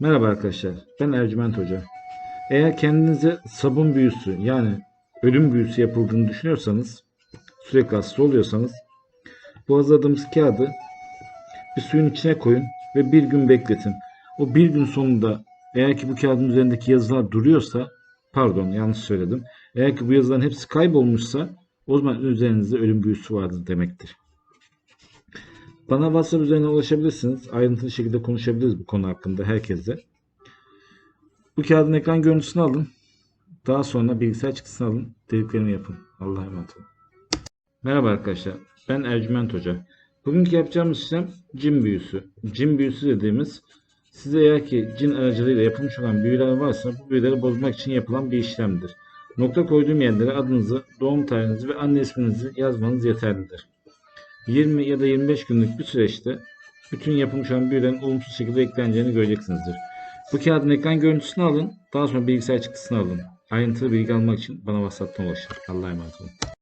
Merhaba arkadaşlar, ben Ercüment Hoca. Eğer kendinize sabun büyüsü yani ölüm büyüsü yapıldığını düşünüyorsanız, sürekli hasta oluyorsanız, bu hazırladığımız kağıdı bir suyun içine koyun ve bir gün bekletin. O bir gün sonunda eğer ki bu kağıdın üzerindeki yazılar duruyorsa, pardon yanlış söyledim, eğer ki bu yazıların hepsi kaybolmuşsa o zaman üzerinizde ölüm büyüsü vardır demektir. Bana WhatsApp üzerinden ulaşabilirsiniz. Ayrıntılı şekilde konuşabiliriz bu konu hakkında herkesle. Bu kağıdın ekran görüntüsünü alın. Daha sonra bilgisayar çıktısını alın. Dediklerimi yapın. Allah'a emanet olun. Merhaba arkadaşlar. Ben Ercüment Hoca. Bugünkü yapacağımız işlem cin büyüsü. Cin büyüsü dediğimiz size eğer ki cin aracılığıyla yapılmış olan büyüler varsa bu büyüleri bozmak için yapılan bir işlemdir. Nokta koyduğum yerlere adınızı, doğum tarihinizi ve anne isminizi yazmanız yeterlidir. 20 ya da 25 günlük bir süreçte bütün yapılmış olan büyülerin olumsuz şekilde ekleneceğini göreceksinizdir. Bu kağıdın ekran görüntüsünü alın, daha sonra bilgisayar çıktısını alın. Ayrıntılı bilgi almak için bana WhatsApp'tan ulaşın. Allah'a emanet olun.